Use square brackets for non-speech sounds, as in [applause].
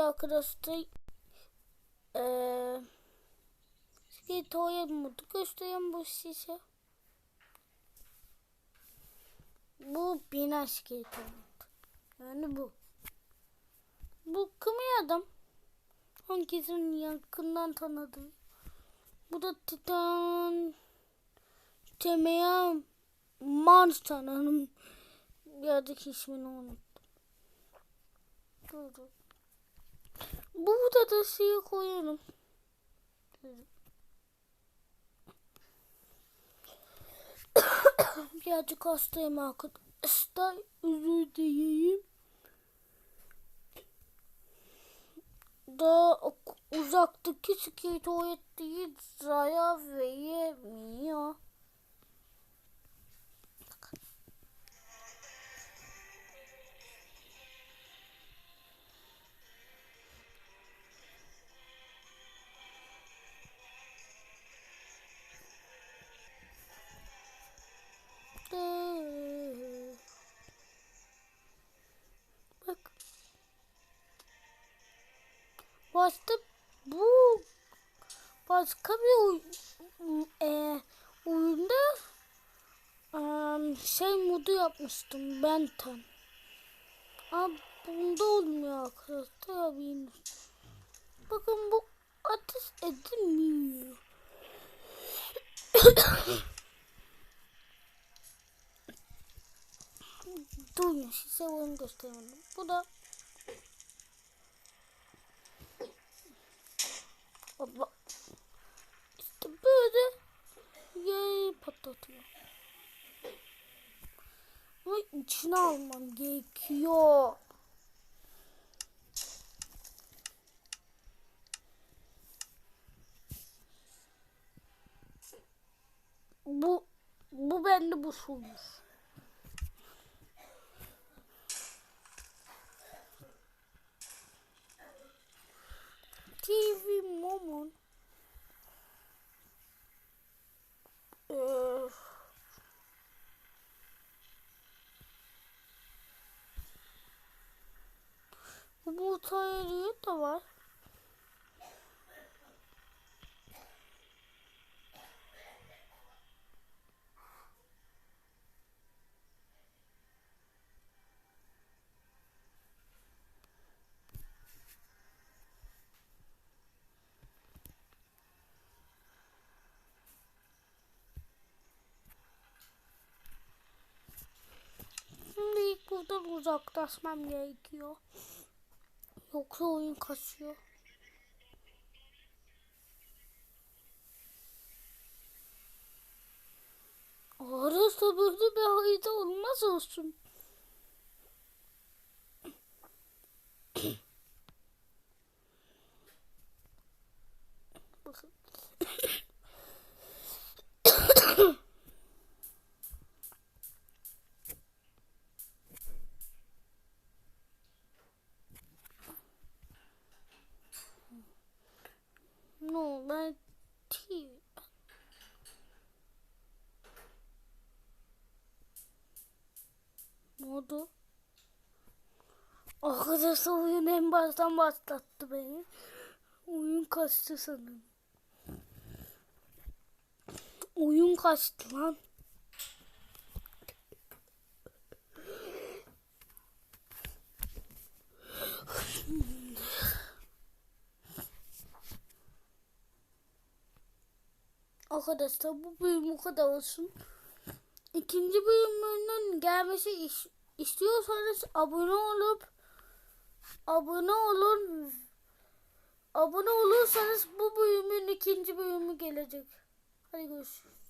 arkadaşlar eee skate oynadı göstereyim bu size. Bu bina skate oynadı. Yani bu. Bu kımı adam. Hangisini yakından tanıdım. Bu da Titan Temaya Mars sanırım. Yerdeki ismini unuttum. Dur dur. Burada da şeyi koyarım. [coughs] Birazcık hastayım arkadaşlar. Özür dileyim. Da uzaktaki ski tuvalet değil zarar veremiyor. Başta bu başka bir oy, e, oyunda şey modu yapmıştım Benten. Ama bunda olmuyor arkadaşlar haberiniz. Bakın bu ateş edilmiyor. [coughs] Durun size oyun göstereyim. Bu da içine almam gerekiyor. Bu bu bende bu olmuş. Tarihi da var. Buradan uzaklaşmam gerekiyor. Yoksa oyun kaçıyor. Arası böyle bir harita olmaz olsun. [coughs] Bakın. Ben TV. Ne oldu? Arkadaşlar oyun en baştan başlattı beni. Oyun kaçtı sanırım. Oyun kaçtı lan. Arkadaşlar bu bölüm bu kadar olsun. İkinci bölümünün gelmesi is- istiyorsanız abone olup abone olun. Abone olursanız bu bölümün ikinci bölümü gelecek. Hadi görüşürüz.